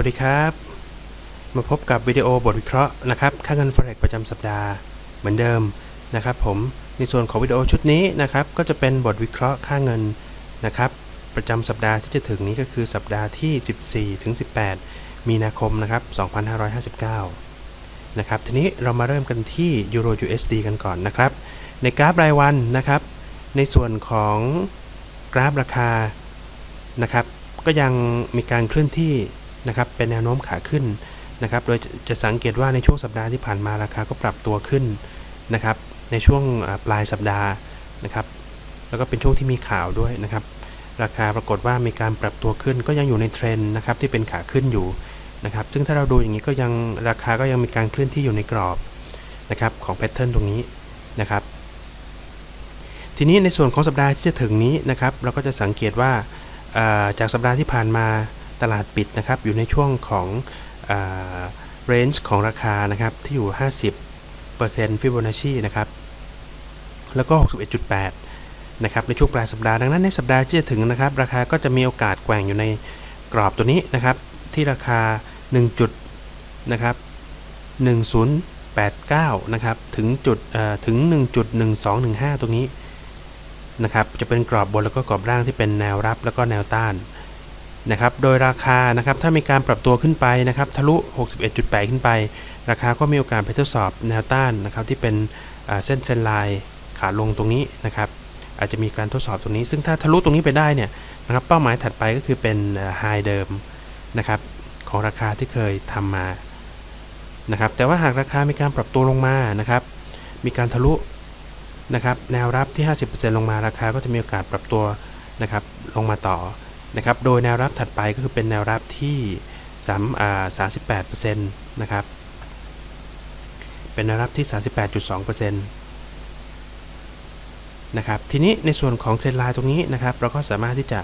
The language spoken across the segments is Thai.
วัสดีครับ มาพบกับวิดีโอบทวิเคราะห์นะครับค่าเงิน forex ประจำสัปดาห์เหมือนเดิมนะครับผมในส่วนของวิดีโอชุดนี้นะครับก็จะเป็นบทวิเคราะห์ค่าเงินนะครับประจำสัปดาห์ที่จะถึงนี้ก็คือสัปดาห์ที่ 14ถึง18 มีนาคมนะครับ2559นะครับทีนี้เรามาเริ่มกันที่ Euro USD กันก่อนนะครับในกราฟรายวันนะครับ ในส่วนของกราฟราคานะครับก็ยังมีการเคลื่อนที่ นะครับเป็นแนวโน้มขาขึ้นนะครับ โดยจะสังเกตว่าในช่วงสัปดาห์ที่ผ่านมาราคาก็ปรับตัวขึ้นนะครับ ในช่วงปลายสัปดาห์นะครับ แล้วก็เป็นช่วงที่มีข่าวด้วยนะครับ ราคาปรากฏว่ามีการปรับตัวขึ้นก็ยังอยู่ในเทรนด์นะครับที่เป็นขาขึ้นอยู่นะครับ ซึ่งถ้าเราดูอย่างนี้ก็ยังราคาก็ยังมีการเคลื่อนที่อยู่ในกรอบนะครับของแพทเทิร์นตรงนี้นะครับ ทีนี้ในส่วนของสัปดาห์ที่จะถึงนี้นะครับ เราก็จะสังเกตว่าจากสัปดาห์ที่ผ่านมา ตลาดปิดนะครับอยู่ในช่วงของเรนจ์ของราคานะครับที่อยู่ 50%ฟิโบนัชชีนะครับแล้วก็ 61.8 นะครับในช่วงปลายสัปดาห์ดังนั้นในสัปดาห์ที่จะถึงนะครับ ราคาก็จะมีโอกาสแกว่งอยู่ในกรอบตัวนี้นะครับ ที่ราคา 1 จุดนะครับ 1089 นะครับ ถึงจุดถึง 1.1215 ตรงนี้นะครับ จะเป็นกรอบบนแล้วก็กรอบล่างที่เป็นแนวรับแล้วก็แนวต้าน นะครับโดยราคานะครับถ้ามีการปรับตัวขึ้นไปนะครับทะลุ 61.8 ขึ้นไป ราคาก็มีโอกาสไปทดสอบแนวต้านนะครับที่เป็นเส้นเทรนไลน์ขาลงตรงนี้นะครับอาจจะมีการทดสอบตรงนี้ ซึ่งถ้าทะลุตรงนี้ไปได้เนี่ยนะครับเป้าหมายถัดไปก็คือเป็นไฮเดิมนะครับของราคาที่เคยทำมานะครับแต่ว่าหากราคามีการปรับตัวลงมานะครับมีการทะลุนะครับแนวรับที่ 50%ลงมาราคาก็จะมีโอกาสปรับตัวนะครับลงมาต่อ นะครับ โดยแนวรับถัดไปก็คือเป็นแนวรับที่3อ่า38%นะครับ เป็นแนวรับที่ 38.2%นะครับ ทีนี้ในส่วนของเทรนไลน์ตรงนี้นะครับ เราก็สามารถที่จะ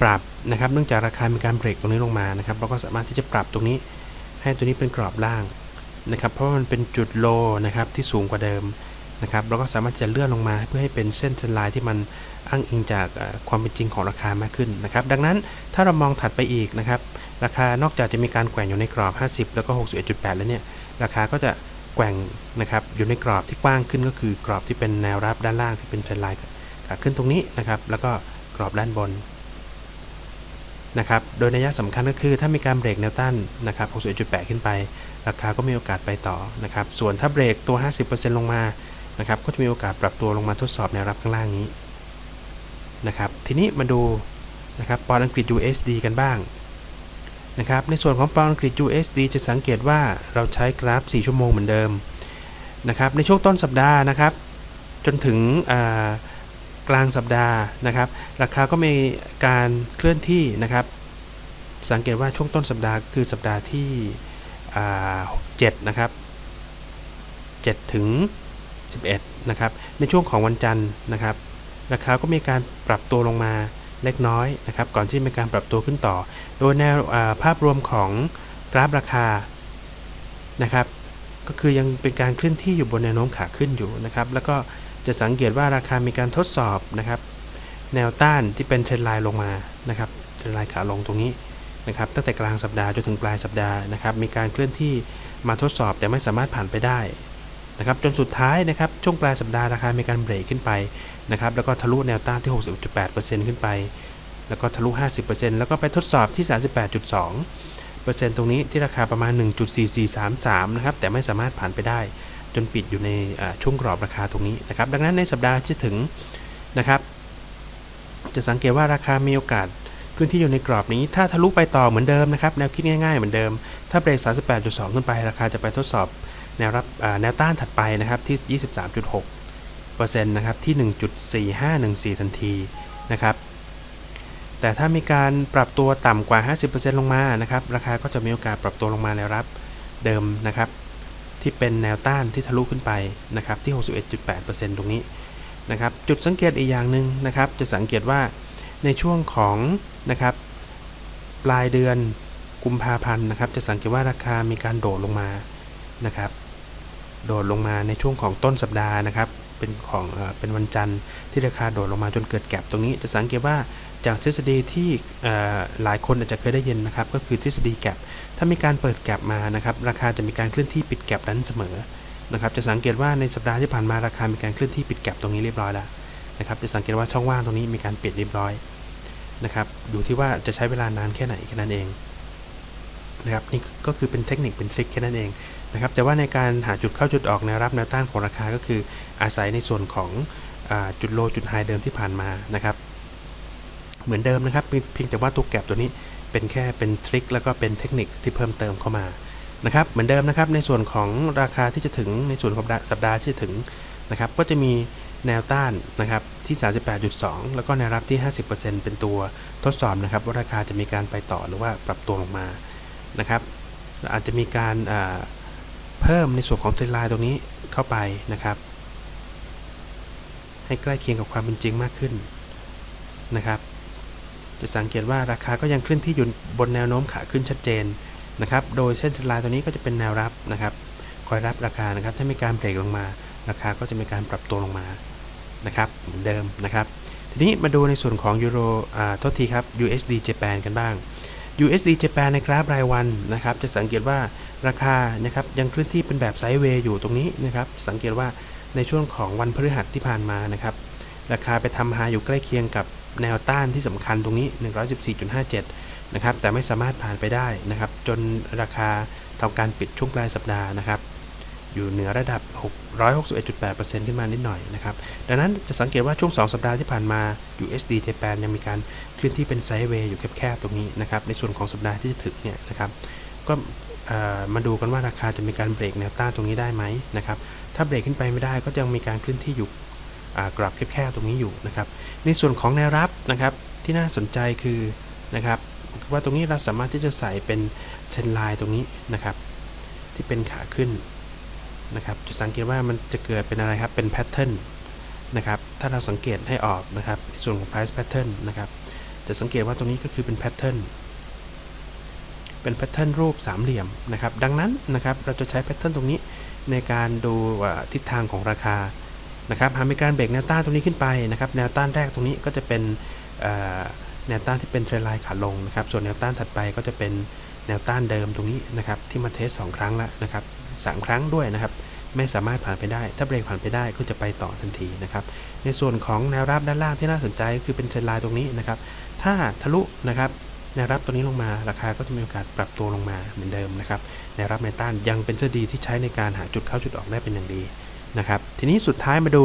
ปรับนะครับ เนื่องจากราคามีการเบรกตรงนี้ลงมานะครับ เราก็สามารถที่จะปรับตรงนี้ ให้ตัวนี้เป็นกรอบล่างนะครับ เพราะมันเป็นจุดโลนะครับที่สูงกว่าเดิมนะครับ เราก็สามารถจะเลื่อนลงมาเพื่อให้เป็นเส้นเทรนไลน์ที่มัน อ้างอิงจากความเป็นจริงของราคามากขึ้นนะครับดังนั้นถ้าเรามองถัดไปอีกนะครับราคานอกจากจะมีการแกว่งอยู่ในกรอบ 50 แล้วก็ 61.8 แล้วเนี่ยราคาก็จะแกว่งนะครับอยู่ในกรอบที่กว้างขึ้นก็คือกรอบที่เป็นแนวรับด้านล่างที่เป็นเทรนไลน์ขาขึ้นตรงนี้นะครับแล้วก็กรอบด้านบนนะครับโดยนัยสำคัญก็คือถ้ามีการเบรกแนวต้านนะครับ61.8 ขึ้นไป ราคาก็มีโอกาสไปต่อนะครับส่วนถ้าเบรกตัว 50%ลงมานะครับก็จะมีโอกาสปรับตัวลงมาทดสอบแนวรับข้างล่างนี้ นะครับ ทีนี้มาดูนะครับปอนด์อังกฤษ USD กันบ้างนะครับ ในส่วนของปอนด์อังกฤษ USD จะสังเกตว่าเราใช้กราฟ 4 ชั่วโมงเหมือนเดิมนะครับ ในช่วงต้นสัปดาห์นะครับ จนถึงกลางสัปดาห์นะครับ ราคาก็มีการเคลื่อนที่นะครับ สังเกตว่าช่วงต้นสัปดาห์คือสัปดาห์ที่7นะครับ7ถึง11นะครับ ในช่วงของวันจันทร์นะครับ ราคาก็มีการปรับตัวลงมาเล็กน้อยนะครับ ก่อนที่มีการปรับตัวขึ้นต่อ โดยแนวภาพรวมของกราฟราคานะครับ ก็คือยังเป็นการเคลื่อนที่อยู่บนแนวโน้มขาขึ้นอยู่นะครับ แล้วก็จะสังเกตว่าราคามีการทดสอบนะครับ แนวต้านที่เป็นเทรนไลน์ลงมานะครับเทรนไลน์ขาลงตรงนี้นะครับ ตั้งแต่กลางสัปดาห์จนถึงปลายสัปดาห์นะครับ มีการเคลื่อนที่มาทดสอบแต่ไม่สามารถผ่านไปได้ นะครับจนสุดท้ายนะครับช่วงปลายสัปดาห์ราคามีการเบรกขึ้นไปนะครับแล้วก็ทะลุแนวต้านที่60.8%ขึ้นไป แล้วก็ทะลุ 50%แล้วก็ไปทดสอบที่ 38.2%ตรงนี้ที่ราคาประมาณ 1.4433 นะครับแต่ไม่สามารถผ่านไปได้ จนปิดอยู่ในช่วงกรอบราคาตรงนี้นะครับดังนั้นในสัปดาห์ที่ถึงนะครับ จะสังเกตว่าราคามีโอกาสพื้นที่อยู่ในกรอบนี้ ถ้าทะลุไปต่อเหมือนเดิมนะครับแนวคิดง่ายๆเหมือนเดิม ถ้าเบรก 38.2 ขึ้นไป ราคาจะไปทดสอบ แนวรับแนวต้านถัดไปนะครับที่ 23.6นะครับที่ 1.4514 ทันทีนะครับแต่ถ้ามีการปรับตัวต่ำกว่า 50%ลงมานะครับราคาก็จะมีโอกาสปรับตัวลงมาแนวรับเดิมนะครับที่เป็นแนวต้านที่ทะลุขึ้นไปนะครับที่ 61.8%ตรงนี้นะครับจุดสังเกตอีกอย่างหนึ่งนะครับ จะสังเกตว่าในช่วงของนะครับปลายเดือนกุมภาพันธ์นะครับ จะสังเกตว่าราคามีการโดดลงมานะครับ โดดลงมาในช่วงของต้นสัปดาห์นะครับ เป็นของเป็นวันจันทร์ที่ราคาโดดลงมาจนเกิดแก็บตรงนี้ จะสังเกตว่าจากทฤษฎีที่หลายคนอาจจะเคยได้ยินนะครับ ก็คือทฤษฎีแก็บถ้ามีการเปิดแก็บมานะครับ ราคาจะมีการเคลื่อนที่ปิดแก็บนั้นเสมอนะครับ จะสังเกตว่าในสัปดาห์ที่ผ่านมาราคามีการเคลื่อนที่ปิดแก็บตรงนี้เรียบร้อยแล้วนะครับ จะสังเกตว่าช่องว่างตรงนี้มีการปิดเรียบร้อยนะครับ อยู่ที่ว่าจะใช้เวลานานแค่ไหนแค่นั้นเอง นะครับนี่ก็คือเป็นเทคนิคเป็นทริคแค่นั้นเองนะครับแต่ว่าในการหาจุดเข้าจุดออกแนวรับแนวต้านของราคาก็คืออาศัยในส่วนของอจุดโลจุดไฮเดิมที่ผ่านมานะครับเหมือนเดิมนะครับเพียงแต่ว่าตัวแก็บตัวนี้เป็นแค่เป็นทริคแล้วก็เป็นเทคนิคที่เพิ่มเติมเข้ามานะครับเหมือนเดิมนะครับในส่วนของราคาที่จะถึงในส่วนของสัปดาห์ที่จะถึงนะครับก็จะมีแนวต้านนะครับที่ 38.2 แล้วก็แนวรับที่ 50%เป็นตัวทดสอบนะครับว่าราคาจะมีการไปต่อหรือว่าปรับตัวลงมา นะครับ อาจจะมีการเพิ่มในส่วนของเทรนไลน์ตรงนี้เข้าไปนะครับ ให้ใกล้เคียงกับความเป็นจริงมากขึ้นนะครับ จะสังเกตว่าราคาก็ยังเคลื่อนที่อยู่บนแนวโน้มขาขึ้นชัดเจนนะครับ โดยเส้นเทรนไลน์ตัวนี้ก็จะเป็นแนวรับนะครับ คอยรับราคานะครับ ถ้ามีการเบรกลงมา ราคาก็จะมีการปรับตัวลงมานะครับเหมือนเดิมนะครับ ทีนี้มาดูในส่วนของยูโรอ่าโทษทีครับ USD Japan กันบ้าง USD Japan ในกราฟรายวันนะครับจะสังเกตว่าราคานะครับยังเคลื่อนที่เป็นแบบไซด์เวย์อยู่ตรงนี้นะครับสังเกตว่าในช่วงของวันพฤหัสที่ผ่านมานะครับราคาไปทำไฮอยู่ใกล้เคียงกับแนวต้านที่สำคัญตรงนี้ 114.57 นะครับแต่ไม่สามารถผ่านไปได้นะครับจนราคาทำการปิดช่วงปลายสัปดาห์นะครับ อยู่เหนือระดับ 661.8%ขึ้นมานิดหน่อยนะครับ ดังนั้นจะสังเกตว่าช่วง 2 สัปดาห์ที่ผ่านมา USD Japan ยังมีการเคลื่อนที่เป็นไซด์เวย์อยู่แคบๆตรงนี้นะครับ ในส่วนของสัปดาห์ที่จะถึงเนี่ยนะครับ ก็มาดูกันว่าราคาจะมีการเบรกแนวต้านตรงนี้ได้ไหมนะครับ ถ้าเบรกขึ้นไปไม่ได้ก็ยังมีการเคลื่อนที่อยู่กรอบแคบๆตรงนี้อยู่นะครับ ในส่วนของแนวรับนะครับที่น่าสนใจคือนะครับว่าตรงนี้เราสามารถที่จะใส่เป็นเทรนไลน์ตรงนี้นะครับ ที่เป็นขาขึ้น นะครับจะสังเกตว่ามันจะเกิดเป็นอะไรครับเป็นแพทเทิร์นนะครับถ้าเราสังเกตให้ออกนะครับในส่วนของ price pattern นะครับจะสังเกตว่าตรงนี้ก็คือเป็นแพทเทิร์นเป็นแพทเทิร์นรูปสามเหลี่ยมนะครับดังนั้นนะครับเราจะใช้แพทเทิร์นตรงนี้ในการดูทิศทางของราคานะครับหากมีการเบรกแนวต้านตรงนี้ขึ้นไปนะครับแนวต้านแรกตรงนี้ก็จะเป็นแนวต้านที่เป็นเทรนไลน์ขาลงนะครับส่วนแนวต้านถัดไปก็จะเป็นแนวต้านเดิมตรงนี้นะครับที่มาเทส2ครั้งแล้วนะครับสามครั้งด้วยนะครับ ไม่สามารถผ่านไปได้ ถ้าเบรกผ่านไปได้ก็จะไปต่อทันทีนะครับ ในส่วนของแนวรับด้านล่างที่น่าสนใจก็คือเป็นเทรนไลน์ตรงนี้นะครับ ถ้าทะลุนะครับแนวรับตัวนี้ลงมาราคาก็จะมีโอกาสปรับตัวลงมาเหมือนเดิมนะครับแนวรับแนวต้านยังเป็นเสื้อดีที่ใช้ในการหาจุดเข้าจุดออกได้เป็นอย่างดีนะครับ ทีนี้สุดท้ายมาดู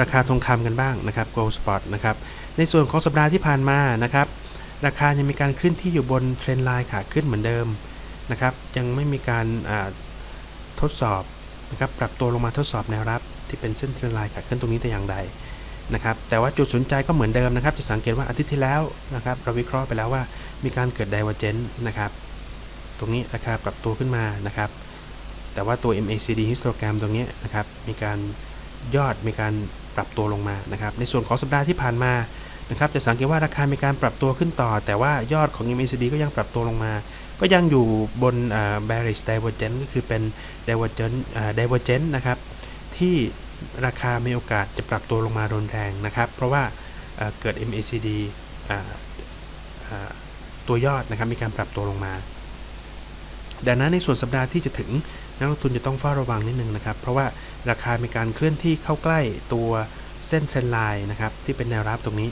ราคาทองคำกันบ้างนะครับ gold spot นะครับ ในส่วนของสัปดาห์ที่ผ่านมานะครับ ราคายังมีการเคลื่อนที่อยู่บนเทรนไลน์ขาขึ้นเหมือนเดิมนะครับ ยังไม่มีการ ทดสอบนะครับปรับตัวลงมาทดสอบแนวรับ ที่เป็นเส้นเทรนไลน์ขาขึ้นตรงนี้แต่อย่างใดนะครับแต่ว่าจุดสนใจก็เหมือนเดิมนะครับ จะสังเกตว่าอาทิตย์ที่แล้วนะครับเราวิเคราะห์ไปแล้วว่ามีการเกิดไดเวอร์เจนนะครับตรงนี้ราคาปรับตัวขึ้นมานะครับ แต่ว่าตัว MACD histogram ตรงนี้นะครับมีการยอดมีการปรับตัวลงมานะครับในส่วนของสัปดาห์ที่ผ่านมานะครับจะสังเกตว่าราคามีการปรับตัวขึ้นต่อ แต่ว่ายอดของ MACD ก็ยังปรับตัวลงมา ก็ยังอยู่บน bearish divergence ก็คือเป็น divergence divergence นะครับ ที่ราคามีโอกาสจะปรับตัวลงมารุนแรงนะครับ เพราะว่าเกิด MACD ตัวยอดนะครับมีการปรับตัวลงมา ดังนั้นในส่วนสัปดาห์ที่จะถึงนักลงทุนจะต้องเฝ้าระวังนิดนึงนะครับ เพราะว่าราคามีการเคลื่อนที่เข้าใกล้ตัวเส้นเทรนไลน์นะครับที่เป็นแนวรับตรงนี้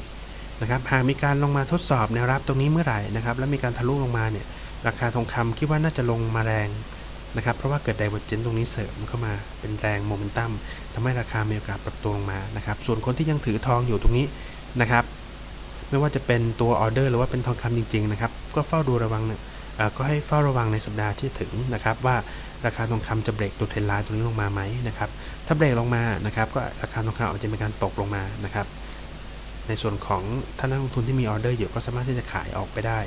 นะครับหากมีการลงมาทดสอบแนวรับตรงนี้เมื่อไหร่นะครับ แล้วมีการทะลุลงมาเนี่ย ราคาทองคำคิดว่าน่าจะลงมาแรงนะครับ เพราะว่าเกิดไดเวอร์เจนตรงนี้เสริมเข้ามาเป็นแรงโมเมนตัมทำให้ราคามีโอกาสปรับตัวลงมานะครับ ส่วนคนที่ยังถือทองอยู่ตรงนี้นะครับ ไม่ว่าจะเป็นตัวออเดอร์หรือว่าเป็นทองคำจริง ๆ นะครับ ก็เฝ้าดูระวังเนี่ยก็ให้เฝ้าระวังในสัปดาห์ที่ถึงนะครับ ว่าราคาทองคำจะเบรกตัวเทรนไลน์ตรงนี้ลงมาไหมนะครับ ถ้าเบรกลงมานะครับ ก็ราคาทองคำอาจจะมีการตกลงมานะครับ ในส่วนของท่านนักลงทุนที่มีออเดอร์อยู่ก็สามารถที่จะขายออกไปได้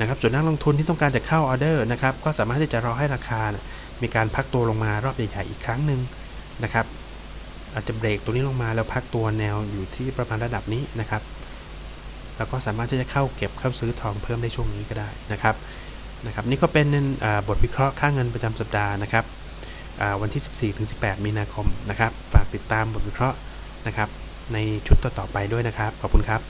นะครับส่วนนักลงทุนที่ต้องการจะเข้าออเดอร์นะครับก็สามารถที่จะรอให้ราคามีการพักตัวลงมารอบใหญ่ๆอีกครั้งหนึ่งนะครับอาจจะเบรกตัวนี้ลงมาแล้วพักตัวแนวอยู่ที่ประมาณระดับนี้นะครับแล้วก็สามารถที่จะเข้าเก็บเข้าซื้อทองเพิ่มได้ช่วงนี้ก็ได้นะครับนะครับนี่ก็เป็นบทวิเคราะห์ค่าเงินประจำสัปดาห์นะครับวันที่ 14ถึง18 มีนาคมนะครับ ฝากติดตามบทวิเคราะห์นะครับในชุดต่อๆไปด้วยนะครับ ขอบคุณครับ